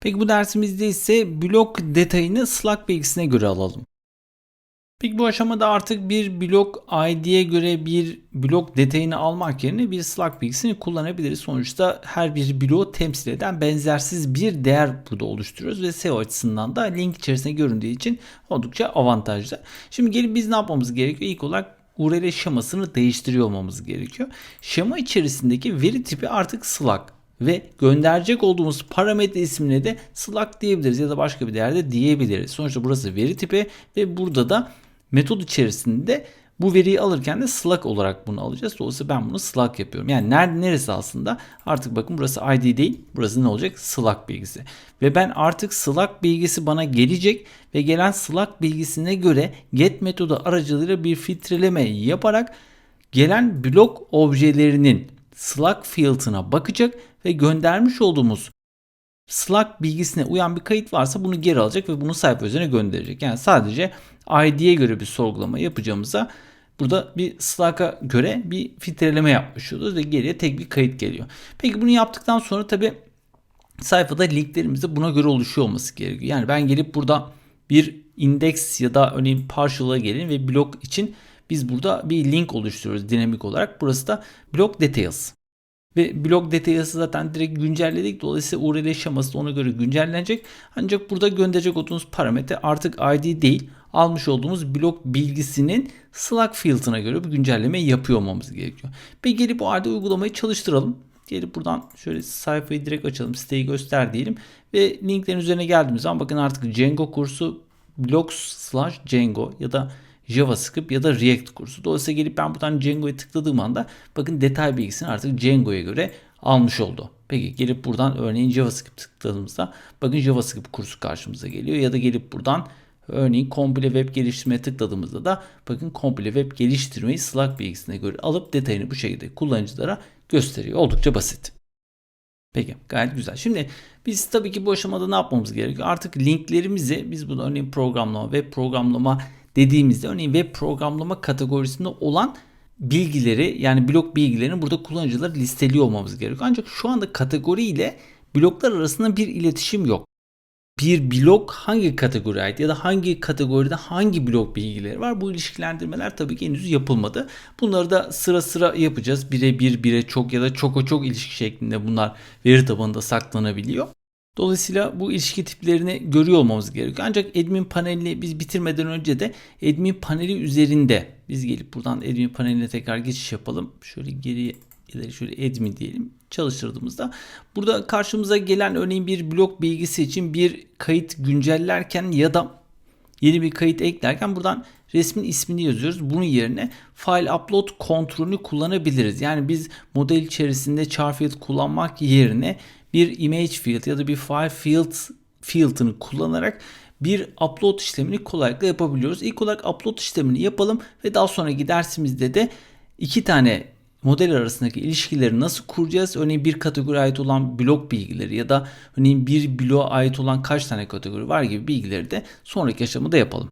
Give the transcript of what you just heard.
Peki bu dersimizde ise blok detayını Slack bilgisine göre alalım. Peki bu aşamada artık bir blok ID'ye göre bir blok detayını almak yerine bir Slack bilgisini kullanabiliriz. Sonuçta her bir bloğu temsil eden benzersiz bir değer burada oluşturuyoruz ve SEO açısından da link içerisinde göründüğü için oldukça avantajlı. Şimdi gelip biz ne yapmamız gerekiyor? İlk olarak URL şemasını değiştiriyor olmamız gerekiyor. Şema içerisindeki veri tipi artık Slack ve gönderecek olduğumuz parametre ismine de Slack diyebiliriz ya da başka bir değerde diyebiliriz. Sonuçta burası veri tipi ve burada da metot içerisinde bu veriyi alırken de Slack olarak bunu alacağız. Dolayısıyla ben bunu Slack yapıyorum. Yani nerede neresi aslında artık bakın burası ID değil. Burası ne olacak? Slack bilgisi. Ve ben artık Slack bilgisi bana gelecek ve gelen Slack bilgisine göre get metodu aracılığıyla bir filtreleme yaparak gelen blok objelerinin Slack field'ına bakacak ve göndermiş olduğumuz Slack bilgisine uyan bir kayıt varsa bunu geri alacak ve bunu sayfa üzerine gönderecek. Yani sadece ID'ye göre bir sorgulama yapacağımıza burada bir Slack'a göre bir filtreleme yapmış oluyoruz ve geriye tek bir kayıt geliyor. Peki bunu yaptıktan sonra tabi sayfada linklerimiz de buna göre oluşuyor olması gerekiyor. Yani ben gelip burada bir index ya da örneğin partial'a gelin ve blok için biz burada bir link oluşturuyoruz dinamik olarak. Burası da blok details. Ve blok details'ı zaten direkt güncelledik. Dolayısıyla URL şeması da ona göre güncellenecek. Ancak burada gönderecek olduğumuz parametre artık ID değil. Almış olduğumuz blok bilgisinin Slack field'ına göre bir güncelleme yapıyor olmamız gerekiyor. Ve gelip o halde uygulamayı çalıştıralım. Gelip buradan şöyle sayfayı direkt açalım. Siteyi göster diyelim. Ve linklerin üzerine geldiğimiz zaman bakın artık Django kursu blocks slash Django ya da JavaScript ya da React kursu. Dolayısıyla gelip ben buradan Django'ya tıkladığım anda bakın detay bilgisini artık Django'ya göre almış oldu. Peki gelip buradan örneğin JavaScript tıkladığımızda bakın JavaScript kursu karşımıza geliyor ya da gelip buradan örneğin komple web geliştirmeye tıkladığımızda da bakın komple web geliştirmeyi Slack bilgisine göre alıp detayını bu şekilde kullanıcılara gösteriyor. Oldukça basit. Peki gayet güzel. Şimdi biz tabii ki bu aşamada ne yapmamız gerekiyor? Artık linklerimizi biz bunu örneğin programlama ve programlama dediğimizde örneğin web programlama kategorisinde olan bilgileri yani blok bilgilerini burada kullanıcılar listeliyor olmamız gerekiyor. Ancak şu anda kategori ile bloklar arasında bir iletişim yok. Bir blok hangi kategoriye ait ya da hangi kategoride hangi blok bilgileri var bu ilişkilendirmeler tabii ki henüz yapılmadı. Bunları da sıra sıra yapacağız. Bire bir, bire çok ya da çok o çok ilişki şeklinde bunlar veri tabanında saklanabiliyor. Dolayısıyla bu ilişki tiplerini görüyor olmamız gerekiyor. Ancak admin panelini biz bitirmeden önce de admin paneli üzerinde biz gelip buradan admin paneline tekrar geçiş yapalım. Şöyle geriye ileri şöyle admin diyelim çalıştırdığımızda burada karşımıza gelen örneğin bir blok bilgisi için bir kayıt güncellerken ya da yeni bir kayıt eklerken buradan resmin ismini yazıyoruz. Bunun yerine file upload kontrolünü kullanabiliriz. Yani biz model içerisinde char kullanmak yerine bir image field ya da bir file field field'ını kullanarak bir upload işlemini kolaylıkla yapabiliyoruz. İlk olarak upload işlemini yapalım ve daha sonraki dersimizde de iki tane model arasındaki ilişkileri nasıl kuracağız? Örneğin bir kategori ait olan blok bilgileri ya da örneğin bir bloğa ait olan kaç tane kategori var gibi bilgileri de sonraki aşamada yapalım.